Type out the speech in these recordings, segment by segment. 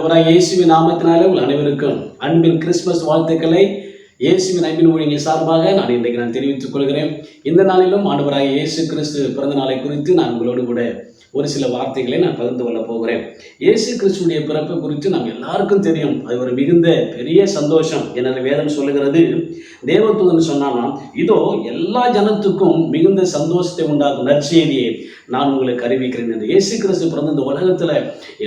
ஆண்டவராக இயேசுவின் நாமத்தினாலே உங்கள் அனைவருக்கும் அன்பின் கிறிஸ்துமஸ் வாழ்த்துக்களை இயேசுவின் அன்பின் ஊழியங்கள் சார்பாக நான் இன்றைக்கு நான் தெரிவித்துக் கொள்கிறேன். இந்த நாளிலும் ஆண்டவராக இயேசு கிறிஸ்து பிறந்த நாளை குறித்து நான் உங்களோடு கூட ஒரு சில வார்த்தைகளை நான் பகிர்ந்து கொள்ள போகிறேன். இயேசு கிறிஸ்துடைய பிறப்பு குறித்து நாம் எல்லாருக்கும் தெரியும். அது ஒரு மிகுந்த பெரிய சந்தோஷம் என வேதம் சொல்லுகிறது. தேவத்துவன் சொன்னாலாம் இதோ எல்லா ஜனத்துக்கும் மிகுந்த சந்தோஷத்தை உண்டாக்கும் நற்செய்தியை நான் உங்களுக்கு அறிவிக்கிறேன் என்று. இயேசு கிறிஸ்து பிறந்த இந்த உலகத்துல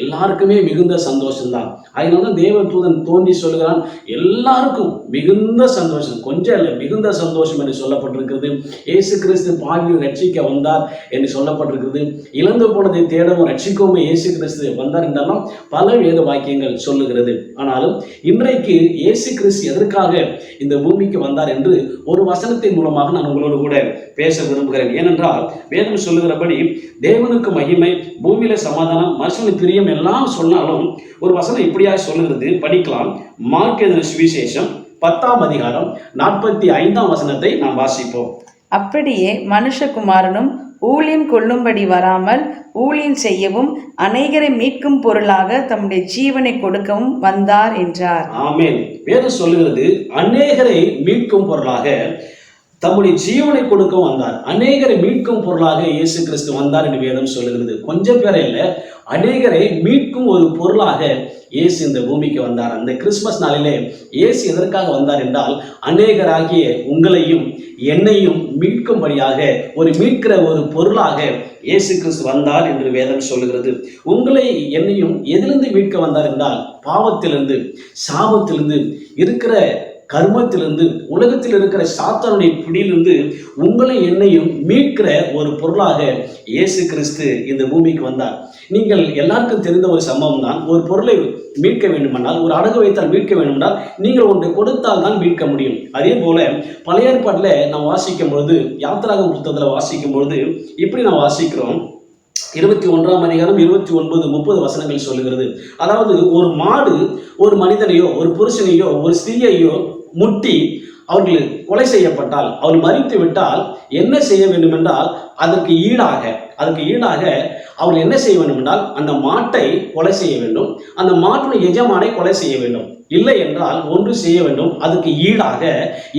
எல்லாருக்குமே மிகுந்த சந்தோஷம்தான். அதனால தேவதூதன் தோன்றி சொல்லுகிறான் எல்லாருக்கும் மிகுந்த சந்தோஷம் கொஞ்சம் இல்லை மிகுந்த சந்தோஷம் என்று சொல்லப்பட்டிருக்கிறது. இயேசு கிறிஸ்து பாவியில் ரட்சிக்க வந்தார் என்று சொல்லப்பட்டிருக்கிறது. இழந்து போனதை தேடவும் ரட்சிக்கவும் இயேசு கிறிஸ்து வந்தார் என்றெல்லாம் பல வேத வாக்கியங்கள் சொல்லுகிறது. ஆனாலும் இன்றைக்கு இயேசு கிறிஸ்து எதற்காக இந்த பூமிக்கு வந்தார் என்று ஒரு வசனத்தின் மூலமாக நான் உங்களோடு கூட பேச விரும்புகிறேன். ஏனென்றால் வேதம் சொல்லுகிறபடி தேவனுக்கு மகிமை பூமியில சமாதானம் மனுஷனுக்கு பிரியம் எல்லாம் சொன்னாலும் ஒரு வசனம் இப்படியாக சொல்லுகிறது. படிக்கலாம். மார்க் சுவிசேஷம் பத்தாம் அதிகாரம் நாற்பத்தி ஐந்தாம் வசனத்தை நாம் வாசிப்போம். அப்படியே மனுஷகுமாரனும் ஊழியம் கொள்ளும்படி வராமல் ஊழியம் செய்யவும் அநேகரை மீட்கும் பொருளாக தம்முடைய ஜீவனை கொடுக்கவும் வந்தார் என்றார். ஆமென். வேதம் சொல்லுகிறது அநேகரை மீட்கும் பொருளாக தம்முடைய ஜீவனை கொடுக்க வந்தார். அநேகரை மீட்கும் பொருளாக இயேசு கிறிஸ்து வந்தார் என்று வேதம் சொல்லுகிறது. கொஞ்சம் பேரை இல்லை அநேகரை மீட்கும் ஒரு பொருளாக இயேசு இந்த பூமிக்கு வந்தார். அந்த கிறிஸ்மஸ் நாளிலே இயேசு எதற்காக வந்தார் என்றால் அநேகராகிய உங்களையும் என்னையும் மீட்கும்படியாக ஒரு மீட்கிற ஒரு பொருளாக இயேசு கிறிஸ்து வந்தார் என்று வேதம் சொல்லுகிறது. உங்களை என்னையும் எதிலிருந்து மீட்க வந்தார் என்றால் பாவத்திலிருந்து சாபத்திலிருந்து இருக்கிற கர்மத்திலிருந்து உலகத்தில் இருக்கிற சாத்தானுடைய பிடியிலிருந்து உங்களை என்னையும் மீட்கிற ஒரு பொருளாக இயேசு கிறிஸ்து இந்த பூமிக்கு வந்தார். நீங்கள் எல்லாருக்கும் தெரிந்த ஒரு சம்பவம் தான் ஒரு பொருளை மீட்க வேண்டுமென்றால் ஒரு அடகு வைத்தால் மீட்க வேண்டுமென்றால் நீங்கள் ஒன்று கொடுத்தால் தான் மீட்க முடியும். அதே போல பழைய ஏற்பாட்டில் நான் வாசிக்கும் பொழுது யாத்திராக புத்தகத்தில் வாசிக்கும் பொழுது இப்படி நான் வாசிக்கிறோம். இருபத்தி ஒன்றாம் அதிகாரம் இருபத்தி ஒன்பது முப்பது வசனங்கள் சொல்லுகிறது. அதாவது ஒரு மாடு ஒரு மனிதனையோ ஒரு புருஷனையோ ஒரு ஸ்திரீயையோ முட்டி அவர்கள் கொலை செய்யப்பட்டால் அவர் மறித்து விட்டால் என்ன செய்ய வேண்டும் என்றால் அதற்கு ஈடாக அதற்கு ஈடாக அவர்கள் என்ன செய்ய வேண்டும் என்றால் அந்த மாட்டை கொலை செய்ய வேண்டும். அந்த மாட்டின் எஜமானை கொலை செய்ய வேண்டும். இல்லை என்றால் ஒன்று செய்ய வேண்டும். அதுக்கு ஈடாக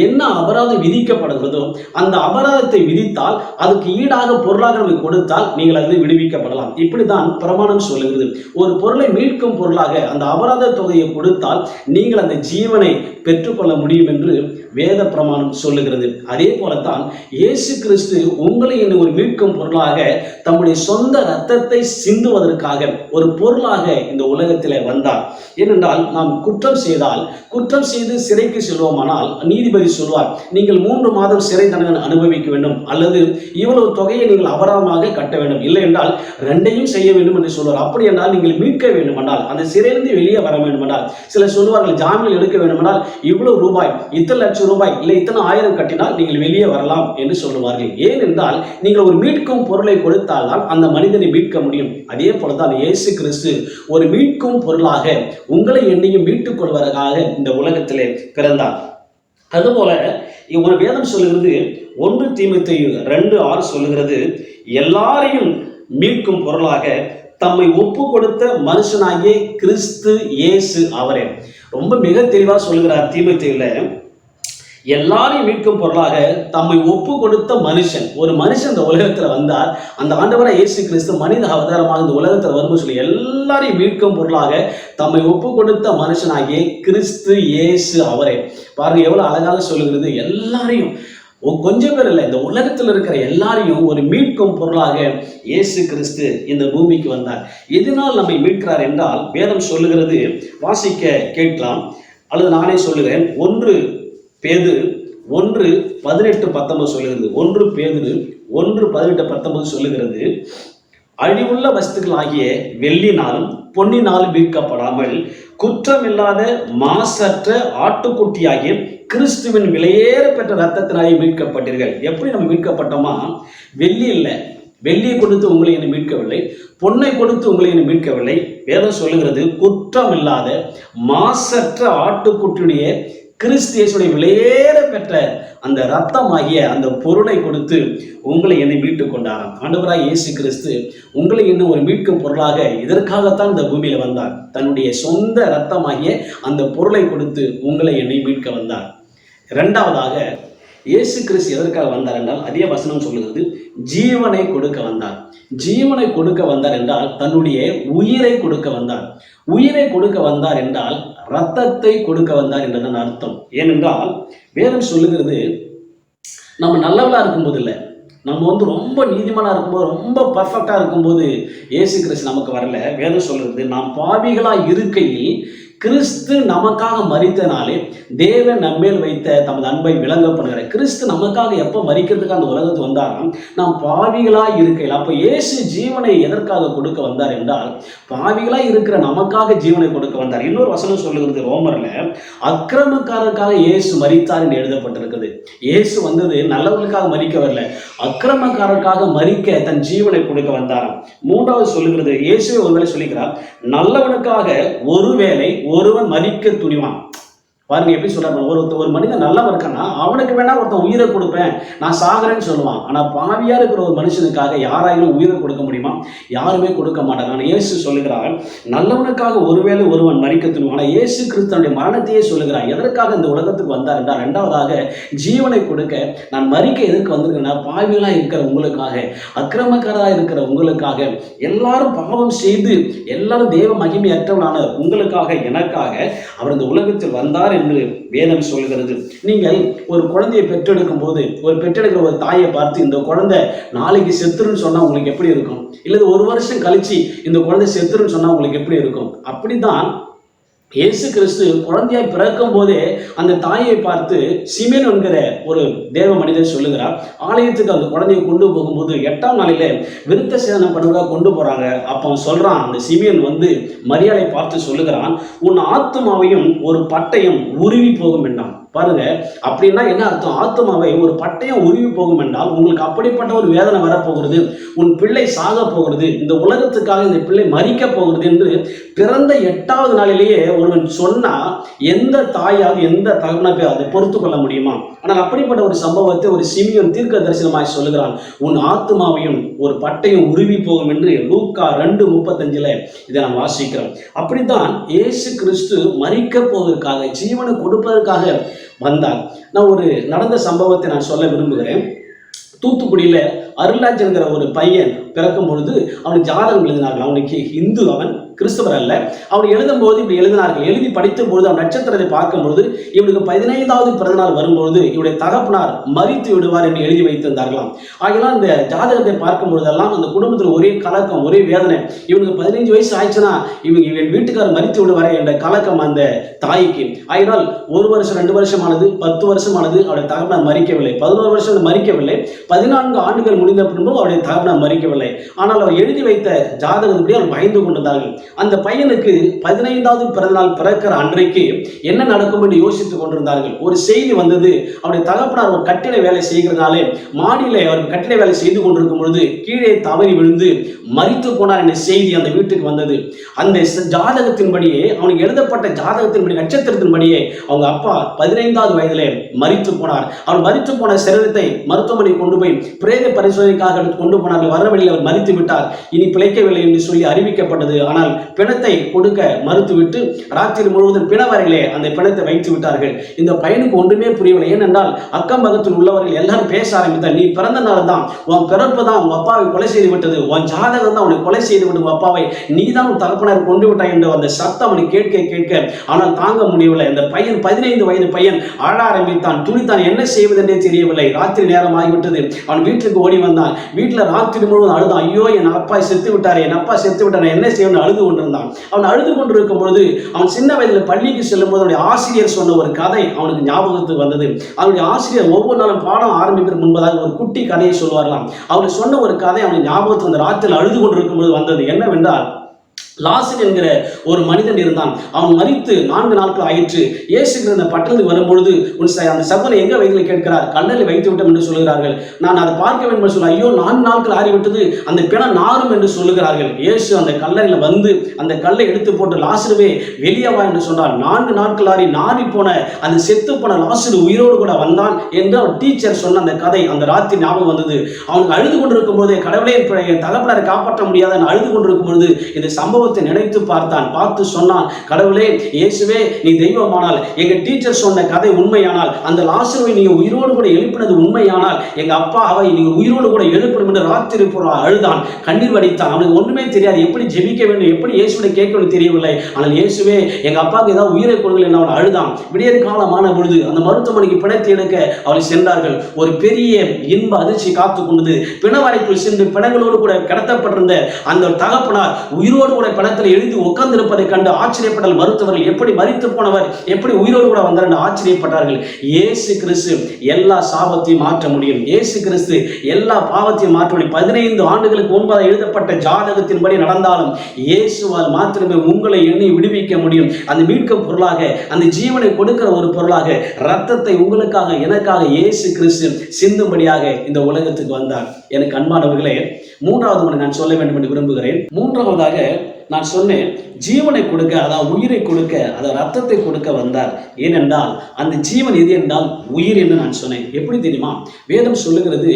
என்ன அபராதம் விதிக்கப்படுகிறதோ அந்த அபராதத்தை விதித்தால் அதுக்கு ஈடாக பொருளாக நமக்கு கொடுத்தால் நீங்கள் அதில் விடுவிக்கப்படலாம். இப்படித்தான் பிரமாணம் சொல்லுகிறது. ஒரு பொருளை மீட்கும் பொருளாக அந்த அபராத தொகையை கொடுத்தால் நீங்கள் அந்த ஜீவனை பெற்றுக்கொள்ள முடியும் என்று வேத பிரமாணம் சொல்லுகிறது. அதே போலத்தான் இயேசு கிறிஸ்து உங்களை என்ன ஒரு மீட்கும் பொருளாக தம்முடைய சொந்த ரத்தத்தை சிந்துவதற்காக ஒரு பொருளாக இந்த உலகத்தில் வந்தார். ஏனென்றால் நாம் குற்றம் செய்தால் குற்றம் செய்து சிறைக்கு செல்வோமானால் நீதிபதி சொல்வார் நீங்கள் மூன்று மாதம் சிறை தண்டனை அனுபவிக்க வேண்டும் அல்லது இவ்வளவு தொகையை நீங்கள் அபராதமாக கட்ட வேண்டும். இல்லை என்றால் ரெண்டையும் செய்ய வேண்டும் என்று சொல்வார். அப்படி என்றால் நீங்கள் மீட்க வேண்டும் என்றால் அந்த சிறையிலிருந்து வெளியே வர வேண்டும் என்றால் சிலர் சொல்வார்கள் ஜாமீன் எடுக்க வேண்டும் என்றால் இவ்வளவு ரூபாய் இத்தனை லட்சம் ரூபாய் இல்லை இத்தனை ஆயிரம் கட்டினால் நீங்கள் வெளியே வரலாம் என்று சொல்லுவார்கள். ஏனென்றால் நீங்கள் ஒரு மீட்கும் பொருளை கொடுத்தால் தான் அந்த மனிதனை மீட்க முடியும். அதே போலதான் இயேசு கிறிஸ்து ஒரு மீட்கும் பொருளாக உங்களை என்னையும் மீட்டுக் கொள்வதற்காக இந்த உலகத்திலே பிறந்தார். அதுபோல ஒரு வேதம் சொல்லுகிறது ஒன்று தீமத்தை ரெண்டு ஆறு சொல்லுகிறது எல்லாரையும் மீட்கும் பொருளாக தம்மை ஒப்பு கொடுத்த மனுஷனாகிய கிறிஸ்து இயேசு அவரே. ரொம்ப மிக தெளிவாக சொல்லுகிறார் தீமத்தையில் எல்லாரையும் மீட்கும் பொருளாக தம்மை ஒப்பு கொடுத்த மனுஷன் ஒரு மனுஷன் இந்த உலகத்துல வந்தார் அந்த ஆண்டவரை இயேசு கிறிஸ்து மனித அவதாரமாக இந்த உலகத்துல வரும்போது சொல்லி எல்லாரையும் மீட்கும் பொருளாக தம்மை ஒப்பு கொடுத்த மனுஷனாகிய கிறிஸ்து இயேசு அவரே. பாருங்க எவ்வளவு அழகாக சொல்லுகிறது. எல்லாரையும் கொஞ்சம் பேர் இல்லை இந்த உலகத்தில் இருக்கிற எல்லாரையும் ஒரு மீட்கும் பொருளாக இயேசு கிறிஸ்து இந்த பூமிக்கு வந்தார். எதனால் நம்மை மீட்கிறார் என்றால் வேதம் சொல்லுகிறது வாசிக்க கேட்கலாம். அல்லது நானே சொல்லுகிறேன் ஒன்று பேது ஒன்று பதினெட்டு பத்தொன்பது சொல்லுகிறது. ஒன்று பேது ஒன்று பதினெட்டு பத்தொன்பது சொல்லுகிறது அழிவுள்ள வஸ்துக்கள் ஆகிய வெள்ளினாலும் பொன்னினாலும் மீட்கப்படாமல் குற்றமில்லாத மாசற்ற ஆட்டுக்குட்டியாகிய கிறிஸ்துவின் விலையேற பெற்ற ரத்தத்தினாலே மீட்கப்பட்டீர்கள். எப்படி நம்ம மீட்கப்பட்டோமா? வெள்ளி இல்லை. வெள்ளியை கொடுத்து உங்களை என்னை மீட்கவில்லை. பொன்னை கொடுத்து உங்களை என்னை மீட்கவில்லை. வேதம் சொல்லுகிறது குற்றமில்லாத மாசற்ற ஆட்டுக்குட்டியுடைய கிறிஸ்தியசுடைய விலையேற பெற்ற அந்த ரத்தமாகிய அந்த பொருளை கொடுத்து உங்களை என்னை மீட்டு கொண்டாராம். ஆண்டவராய் இயேசு கிறிஸ்து உங்களை இன்னும் ஒரு மீட்கும் பொருளாக இதற்காகத்தான் இந்த பூமியில வந்தார். தன்னுடைய சொந்த ரத்தமாகிய அந்த பொருளை கொடுத்து உங்களை என்னை மீட்க வந்தார். இரண்டாவதாக இயேசு கிறிஸ்து எதற்காக வந்தார் என்றால் அதே வசனம் சொல்லுகிறது ஜீவனை கொடுக்க வந்தார். ஜீவனை கொடுக்க வந்தார் என்றால் தன்னுடைய உயிரை கொடுக்க வந்தார். உயிரை கொடுக்க வந்தார் என்றால் ரத்தத்தை கொடுக்க வந்தார் என்றதன் அர்த்தம்? ஏனென்றால் வேதம் சொல்லுகிறது நம்ம நல்லவளாக இருக்கும்போது இல்லை நம்ம வந்து ரொம்ப நீதிமானா இருக்கும்போது ரொம்ப பர்ஃபெக்டாக இருக்கும்போது ஏசு கிறிஸ்து நமக்கு வரல. வேதம் சொல்கிறது நாம் பாவிகளாக இருக்கையில் கிறிஸ்து நமக்காக மறித்தனாலே தேவன் நம்மேல் வைத்த தமது அன்பை விளங்க பண்ணுகிற கிறிஸ்து நமக்காக எப்போ மறிக்கிறதுக்கு அந்த உலகத்துக்கு வந்தாராம் நாம் பாவிகளா இருக்கையில். அப்போ இயேசு ஜீவனை எதற்காக கொடுக்க வந்தார் என்றால் பாவிகளாக இருக்கிற நமக்காக ஜீவனை கொடுக்க வந்தார். இன்னொரு வசனம் சொல்லுகிறது ரோமரில் அக்கிரமக்காரருக்காக இயேசு மறித்தார் என்று எழுதப்பட்டிருக்குது. இயேசு வந்தது நல்லவர்களுக்காக மறிக்க வரல. அக்கிரமக்காரருக்காக மறிக்க தன் ஜீவனை கொடுக்க வந்தாராம். மூன்றாவது சொல்லுகிறது இயேசுவே ஒருவேளை சொல்லிக்கிறார் நல்லவனுக்காக ஒருவேளை ஒருவன் மறிக்க துணிவான். பாருங்க எப்படி சொல்றாங்க ஒரு ஒரு மனிதன் நல்லவன் இருக்கான்னா அவனுக்கு வேணா ஒருத்தன் உயிரை கொடுப்பேன் நான் சாகிறேன்னு சொல்லுவான். ஆனா பாவியா இருக்கிற ஒரு மனுஷனுக்காக யாராயிலும் உயிரை கொடுக்க முடியுமா? யாருமே கொடுக்க மாட்டாங்க. ஆனால் இயேசு சொல்லுகிறார் நல்லவனுக்காக ஒருவேளை ஒருவன் மறிக்க துணிவான் ஆனால் இயேசு கிறிஸ்தனுடைய மரணத்தையே சொல்லுகிறான் எதற்காக இந்த உலகத்துக்கு வந்தார் என்றால் ரெண்டாவதாக ஜீவனை கொடுக்க நான் மறிக்க எதற்கு வந்திருக்கேன்னா பாவிகளா இருக்கிற உங்களுக்காக அக்கிரமக்காரா இருக்கிற உங்களுக்காக எல்லாரும் பாவம் செய்து எல்லாரும் தேவ மகிமையற்றவனான உங்களுக்காக எனக்காக அவர் இந்த உலகத்தில் வந்தார் என்று வேதம் சொல்கிறது நீங்கள் ஒரு குழந்தையை பெற்றெடுக்கும் போது ஒரு பெற்றெடுக்கிற ஒரு தாயை பார்த்து இந்த குழந்தை நாளைக்கு செத்துருன்னு சொன்னா உங்களுக்கு எப்படி இருக்கும்? இல்லது ஒரு வருஷம் கழிச்சு இந்த குழந்தை செத்துருன்னு சொன்னா உங்களுக்கு எப்படி இருக்கும்? அப்படிதான் இயேசு கிறிஸ்து குழந்தையாய் பிறக்கும் போதே அந்த தாயை பார்த்து சிமேன் என்கிற ஒரு தேவ மனிதர் சொல்லுகிறார் ஆலயத்துக்கு அந்த குழந்தையை கொண்டு போகும்போது எட்டாம் நாளில விருத்த சேதனம் பண்ணுவதாக கொண்டு போறாங்க. அப்போ சொல்றான் அந்த சிமியன் வந்து மரியாதை பார்த்து சொல்லுகிறான் உன் ஆத்மாவையும் ஒரு பட்டயம் உருவி போகும் என்றான். பாருங்க அப்படின்னா என்ன அர்த்தம்? ஆத்மாவை ஒரு பட்டயம் உருவி போகும் என்றால் உங்களுக்கு அப்படிப்பட்ட ஒரு வேதனை வரப்போகிறது. உன் பிள்ளை சாக போகிறது. இந்த உலகத்துக்காக இந்த பிள்ளை மறிக்க போகிறது என்று பிறந்த எட்டாவது நாளிலேயே ஒருவன் சொன்னா எந்த தாயாவது எந்த தகவனை அதை பொறுத்து கொள்ள முடியுமா? ஆனால் அப்படிப்பட்ட ஒரு சம்பவத்தை ஒரு சிமியன் தீர்க்க தரிசனமாய் சொல்லுகிறான். உன் ஆத்மாவையும் ஒரு பட்டயம் உருவி போகும் என்று லூக்கா ரெண்டு முப்பத்தஞ்சில் இதை நாம் வாசிக்கிறோம். அப்படித்தான் இயேசு கிறிஸ்து மறிக்க போவதற்காக ஜீவனை கொடுப்பதற்காக வந்தால் நான் ஒரு நடந்த சம்பவத்தை நான் சொல்ல விரும்புகிறேன். தூத்துக்குடியில் அருளாஜன்கிற ஒரு பையன் பிறக்கும் பொழுது அவனுக்கு ஜாதகம் எழுதினார்கள். அவனுக்கு இந்து அவன் கிறிஸ்தவர் அல்ல. அவன் எழுதும்போது இப்படி எழுதினார்கள். எழுதி படித்த பொழுது அவன் நட்சத்திரத்தை பார்க்கும்பொழுது இவனுக்கு பதினைந்தாவது பிறந்தநாள் வரும்பொழுது இவருடைய தகப்பனார் மறித்து விடுவார் என்று எழுதி வைத்திருந்தார்களாம். ஆகியெல்லாம் இந்த ஜாதகத்தை பார்க்கும் பொழுதெல்லாம் அந்த குடும்பத்தில் ஒரே கலக்கம் ஒரே வேதனை. இவனுக்கு பதினைஞ்சு வயசு ஆயிடுச்சுன்னா இவங்க இவன் வீட்டுக்காரர் மறித்து விடுவாரே என்ற கலக்கம் அந்த தாய்க்கு. ஆகினால் ஒரு வருஷம் ரெண்டு வருஷமானது பத்து வருஷமானது அவருடைய தகப்பனார் மறிக்கவில்லை பதினோரு வருஷம் மறிக்கவில்லை பதினான்கு ஆண்டுகள் முடிந்த பின்பும் அவருடைய தகப்பனார் மறிக்கவில்லை. ஆனால் அவர் எழுதி வைத்த ஜாதகத்தின்படி அவர் பயந்து கொண்டிருந்தார்கள். அந்த பையனுக்கு பதினைந்தாவது பிறந்தநாள் பிறக்கிற அன்றைக்கு என்ன நடக்கும் என்று யோசித்துக் கொண்டிருந்தார்கள். ஒரு செய்தி வந்தது அவருடைய தகப்பனார் ஒரு கட்டிட வேலை செய்கிறனாலே மாடியில் அவர் கட்டிட வேலை செய்து கொண்டிருக்கும் பொழுது கீழே தவறி விழுந்து மறித்து போனார் என்ற செய்தி அந்த வீட்டுக்கு வந்தது. அந்த ஜாதகத்தின்படியே அவனுக்கு எழுதப்பட்ட ஜாதகத்தின்படி நட்சத்திரத்தின்படியே அவங்க அப்பா பதினைந்தாவது வயதிலே மறித்து போனார். அவர் மறித்து போன சரீரத்தை மருத்துவமனை கொண்டு போய் பிரேத பரிசோதனைக்காக எடுத்து கொண்டு போனார்கள் வர வழியில் அவர் மறித்து விட்டார். இனி பிழைக்கவில்லை என்று சொல்லி அறிவிக்கப்பட்டது. ஆனால் பிணத்தை கொடுக்க மறுத்துவிட்டு ராத்திரி முழுவதும் பிணவரையிலே அந்த பிணத்தை வைத்து விட்டார்கள். இந்த பையனுக்கு ஒன்றுமே புரியவில்லை. ஏனென்றால் அக்கம் பக்கத்தில் உள்ளவர்கள் எல்லாரும் பேச ஆரம்பித்தார். நீ பிறந்த நாள் தான் உன் பிறப்பு தான் உன் அப்பாவை கொலை செய்து விட்டது. உன் ஜாதகம் தான் அவனை கொலை செய்து விட்டு உன் அப்பாவை நீ தான் உன் தகப்பனார் கொண்டு விட்டாய் என்ற அந்த சத்தம் அவனை கேட்க கேட்க ஆனால் தாங்க முடியவில்லை. இந்த பையன் பதினைந்து வயது பையன் ஆட ஆரம்பித்தான். துணித்தான் என்ன செய்வதென்றே தெரியவில்லை. ராத்திரி நேரம் ஆகிவிட்டது. அவன் வீட்டுக்கு ஓடி வந்தான். வீட்டில் ராத்திரி முழுவதும் அழுதான். ஐயோ என் அப்பா செத்து விட்டார் என் அப்பா செத்து விட்டார் என்ன செய்யணும்னு அழுது கொண்டிருந்தான். அவன் அழுது கொண்டிருக்கும் பொழுது அவன் சின்ன வயதில் பள்ளிக்கு செல்லும் போது அவனுடைய ஆசிரியர் சொன்ன ஒரு கதை அவனுக்கு ஞாபகத்துக்கு வந்தது. அவனுடைய ஆசிரியர் ஒவ்வொரு நாளும் பாடம் ஆரம்பிப்பதற்கு முன்பதாக ஒரு குட்டி கதையை சொல்லுவார்களாம். அவர் சொன்ன ஒரு கதை அவனுக்கு ஞாபகத்துக்கு அந்த ராத்திரியில் அழுது கொண்டிருக்கும் பொழுது வந்தது. என்னவென்றால் லாசர் என்கிற ஒரு மனிதன் இருந்தான். அவன் மறித்து நான்கு நாட்கள் ஆயிற்று. இயேசு அந்த பட்டணத்துக்கு வரும்பொழுது உன் அந்த சகோதரன் எங்க வயதில் கேட்கிறார்? கல்லறை வைத்து விட்டோம் என்று சொல்கிறார்கள். நான் அதை பார்க்க வேண்டும் என்று சொல்ல ஐயோ நான்கு நாட்கள் ஆறிவிட்டது. அந்த பிணம் நாரும் என்று சொல்லுகிறார்கள். இயேசு அந்த கல்லறையில் வந்து அந்த கல்லை எடுத்து போட்டு லாசருவே வெளியே வா என்று சொன்னார். நான்கு நாட்கள் ஆறி நாறி போன அந்த செத்து போன லாசரு உயிரோடு கூட வந்தான் என்று அவர் டீச்சர் சொன்ன அந்த கதை அந்த ராத்திரி ஞாபகம் வந்தது. அவனுக்கு அழுது கொண்டிருக்கும் போதே கடவுளே என் தகப்பனரை காப்பாற்ற முடியாத அழுது கொண்டிருக்கும் பொழுது இந்த சம்பவம் சம்பவத்தை நினைத்து பார்த்தான். பார்த்து சொன்னான் கடவுளே இயேசுவே நீ தெய்வமானால் எங்க டீச்சர் சொன்ன கதை உண்மையானால் அந்த லாசருவை நீ உயிரோடு கூட எழுப்பினது உண்மையானால் எங்க அப்பாவை நீங்க உயிரோடு கூட எழுப்பணும் என்று ராத்திரி புறா அழுதான். கண்ணீர் வடித்தான். அவனுக்கு ஒண்ணுமே தெரியாது. எப்படி ஜெபிக்க வேண்டும்? எப்படி இயேசுவை கேட்கணும் தெரியவில்லை. ஆனால் இயேசுவே எங்க அப்பாவுக்கு ஏதாவது உயிரை கொடுங்கள் என்று அவன் அழுதான். விடியற் காலமான பொழுது அந்த மருத்துவமனைக்கு பிணைத்து எடுக்க அவளை சென்றார்கள். ஒரு பெரிய இன்ப அதிர்ச்சி காத்து கொண்டது. பிணவரைக்குள் சென்று பிணங்களோடு கூட கடத்தப்பட்டிருந்த அந்த தகப்பனார் உயிரோடு கூட படத்தில் எழுதி உட்கார்ந்திருப்பதை கண்டு ஆச்சரியப்பட்டால் மருத்துவர்கள் எப்படி மறித்து போனவர் எப்படி உயிரோடு கூட வந்தார் என்று ஆச்சரியப்பட்டார்கள். இயேசு கிறிஸ்து எல்லா சாபத்தையும் மாற்ற முடியும். இயேசு கிறிஸ்து எல்லா பாவத்தையும் மாற்ற முடியும். பதினைந்து ஆண்டுகளுக்கு முன்பதாக எழுதப்பட்ட ஜாதகத்தின்படி நடந்தாலும் இயேசுவால் மாத்திரமே உங்களை எண்ணி விடுவிக்க முடியும். அந்த மீட்கும் பொருளாக அந்த ஜீவனை கொடுக்கிற ஒரு பொருளாக ரத்தத்தை உங்களுக்காக எனக்காக இயேசு கிறிஸ்து சிந்தும்படியாக இந்த உலகத்துக்கு வந்தார். எனக்கு அன்பானவர்களே மூன்றாவது ஒன்று நான் சொல்ல வேண்டும் என்று விரும்புகிறேன். மூன்றாவதாக நான் சொன்னேன் ஜீவனை கொடுக்க அதாவது உயிரை கொடுக்க அதாவது ரத்தத்தை கொடுக்க வந்தார். ஏனென்றால் அந்த ஜீவன் எது என்றால் உயிர் என்று நான் சொன்னேன். எப்படி தெரியுமா? வேதம் சொல்லுகிறது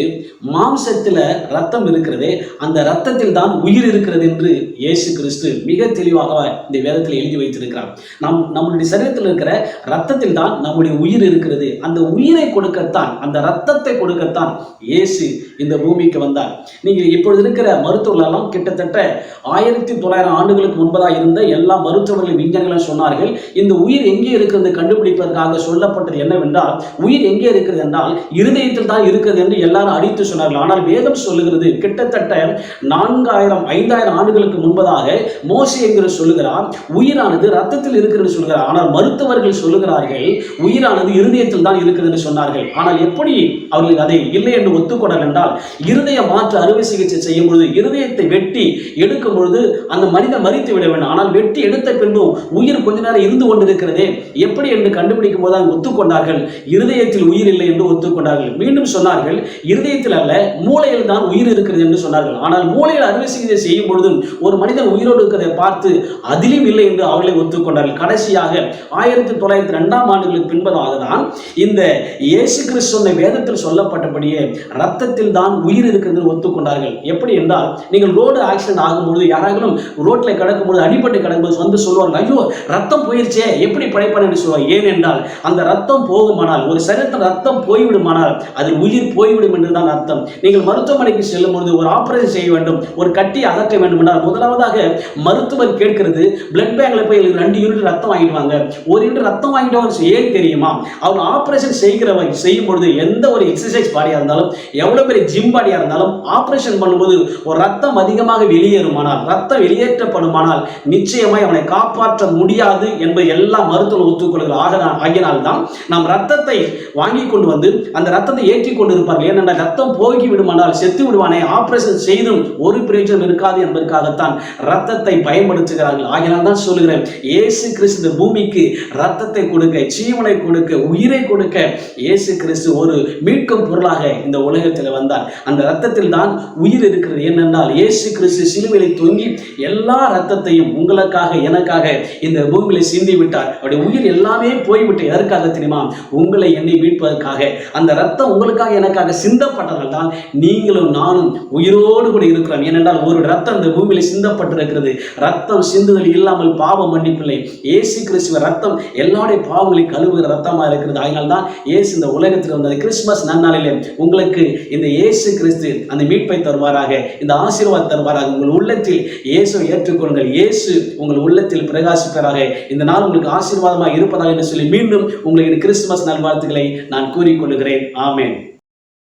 மாம்சத்தில் ரத்தம் இருக்கிறதே அந்த ரத்தத்தில் தான் உயிர் இருக்கிறது என்று இயேசு கிறிஸ்து மிக தெளிவாக இந்த வேதத்தில் எழுதி வைத்திருக்கிறார். நம் நம்மளுடைய சரீரத்தில் இருக்கிற ரத்தத்தில் தான் நம்முடைய உயிர் இருக்கிறது. அந்த உயிரை கொடுக்கத்தான் அந்த ரத்தத்தை கொடுக்கத்தான் இயேசு இந்த பூமி பூமிக்கு வந்தார். நீங்கள் இப்பொழுது இருக்கிற மருத்துவர்களெல்லாம் கிட்டத்தட்ட ஆயிரத்தி தொள்ளாயிரம் ஆண்டுகளுக்கு முன்பதாக இருந்த எல்லா மருத்துவர்கள் விஞ்ஞானிகளும் சொன்னார்கள் இந்த உயிர் எங்கே இருக்கிறது கண்டுபிடிப்பதற்காக சொல்லப்பட்டது என்னவென்றால் உயிர் எங்கே இருக்கிறது என்றால் இருதயத்தில் தான் இருக்கிறது என்று எல்லாரும் அடித்து சொன்னார்கள். ஆனால் வேதம் சொல்லுகிறது கிட்டத்தட்ட நான்காயிரம் ஐந்தாயிரம் ஆண்டுகளுக்கு முன்பதாக மோசி என்கிற சொல்லுகிறார் உயிரானது ரத்தத்தில் இருக்கிறது சொல்கிறார் ஆனால் மருத்துவர்கள் சொல்லுகிறார்கள் உயிரானது இருதயத்தில் தான் இருக்கிறது என்று சொன்னார்கள். ஆனால் எப்படி அவர்கள் அதை இல்லை என்று ஒத்துக்கொண்டல் என்றால் இருதய மாற்று அறுவை சிகிச்சை செய்யும் பொழுது இருதயத்தை வெட்டி எடுக்கும் பொழுது அந்த மனிதன் மறித்து விட வேண்டும். ஆனால் வெட்டி எடுத்த பின்பும் உயிர் கொஞ்ச நேரம் இருந்து கொண்டிருக்கிறதே. எப்படி என்று கண்டுபிடிக்கும் போது அவங்க ஒத்துக்கொண்டார்கள். இருதயத்தில் உயிர் இல்லை என்று ஒத்துக்கொண்டார்கள். மீண்டும் சொன்னார்கள் இருதயத்தில் அல்ல மூளையில் தான் உயிர் இருக்கிறது என்று சொன்னார்கள். ஆனால் மூளையில் அறுவை சிகிச்சை செய்யும் பொழுதும் ஒரு மனிதன் உயிரோடு இருக்கிறதை பார்த்து அதிலும் இல்லை என்று அவர்களை ஒத்துக்கொண்டார்கள். கடைசியாக ஆயிரத்தி தொள்ளாயிரத்தி ரெண்டாம் ஆண்டுகளுக்கு பின்பதாக தான் இந்த இயேசு கிறிஸ்து சொன்ன வேதத்தில் சொல்லப்பட்டபடியே ரத்தத்தில் தான் உயிர் இருக்கிறது என்று ஒத்துக்கொண்டார்கள். எப்படி என்றால் நீங்கள் ரோடு ஆக்சிடென்ட் ஆகும்பொழுது யாராவது ரோட்ல கிடக்கும்போது அடிபட்டு கிடக்கும்போது வந்து சொல்லுவாங்க ஐயோ ரத்தம் போயிருச்சே எப்படி படைப்பானு சொல்லுவாங்க. ஏனென்றால் அந்த ரத்தம் போகுமானால் ஒரு சரீரத்தில் ரத்தம் போய்விடுமானால் அதில் உயிர் போய்விடும் என்று தான் அர்த்தம். நீங்கள் மருத்துவமனைக்கு செல்லும் பொழுது ஒரு ஆபரேஷன் செய்ய வேண்டும் ஒரு கட்டி அகற்ற வேண்டும் என்றால் முதலாவதாக மருத்துவர் கேட்கிறது பிளட் பேங்க்ல போய் ரெண்டு யூனிட் ரத்தம் வாங்கிடுவாங்க ஒரு யூனிட் ரத்தம் வாங்கிட்டு ஏன் தெரியுமா? அவங்க ஆபரேஷன் செய்கிறவங்க செய்யும் பொழுது எந்த ஒரு எக்ஸசைஸ் பாடியா இருந்தாலும் எவ்வளவு பெரிய ஜிம் பாடியா இருந்தாலும் ஆப்ரேஷன் பண்ணும்போது ஒரு ரத்தம் அதிகமாக வெளியேறுமானால் ரத்தம் வெளியேற்றப்படுமானால் நிச்சயமாய் அவனை காப்பாற்ற முடியாது என்பது எல்லா மருத்துவ ஒத்துக்கொள்கிறார் ஆக ஆகினால் தான் நாம் ரத்தத்தை வாங்கி கொண்டு வந்து அந்த ரத்தத்தை ஏற்றி கொண்டு இருப்பார்கள் ஏனென்றால் ரத்தம் போகி விடுமானால் செத்து விடுவானே ஆப்ரேஷன் செய்தும் ஒரு பிரயோஜனம் இருக்காது என்பதற்காகத்தான் ரத்தத்தை பயன்படுத்துகிறார்கள். ஆகினால் தான் சொல்லுகிறேன் இயேசு கிறிஸ்து பூமிக்கு ரத்தத்தை கொடுக்க ஜீவனை கொடுக்க உயிரை கொடுக்க இயேசு கிறிஸ்து ஒரு மீட்கும் பொருளாக இந்த உலகத்தில் வந்தார். அந்த ரத்தத்தில் தான் உயிர் இருக்கிறது. ஏனென்றால் இயேசு கிறிஸ்து சிலுவையில் தொங்கி எல்லா ரத்தத்தையும் உங்களுக்காக எனக்காக இந்த பூமியில சிந்தி விட்டார். அவருடைய உயிர் எல்லாமே போய்விட்டு எதற்காக தெரியுமா? உங்களை என்னை மீட்பதற்காக. அந்த ரத்தம் உங்களுக்காக எனக்காக சிந்தப்பட்டதால் தான் நீங்களும் நானும் உயிரோடு கூட இருக்கிறோம். ஏனென்றால் ஒரு ரத்தம் இந்த பூமியில சிந்தப்பட்டிருக்கிறது. ரத்தம் சிந்துதல் இல்லாமல் பாவம் மன்னிப்பில்லை. இயேசு கிறிஸ்துவ ரத்தம் எல்லாருடைய பாவங்களை கழுவுகிற ரத்தமாக இருக்கிறது. அதனால்தான் ஏசு இயேசு இந்த உலகத்தில் வந்தது கிறிஸ்துமஸ் நன்னாளிலே உங்களுக்கு இந்த இயேசு கிறிஸ்து அந்த மீட்பை தருவாராக இந்த ஆசீர்வாத் தருவாராக. உங்கள் உள்ளத்தில் இயேசுவை ஏற்றுக்கொள்ளுங்கள். இயேசு உங்கள் உள்ளத்தில் பிரகாசிப்பராக இந்த நாள் உங்களுக்கு ஆசீர்வாதமாக இருப்பதாக என்று சொல்லி மீண்டும் உங்களுக்கு கிறிஸ்துமஸ் நல்வாழ்த்துக்களை நான் கூறிக்கொள்கிறேன். ஆமேன்.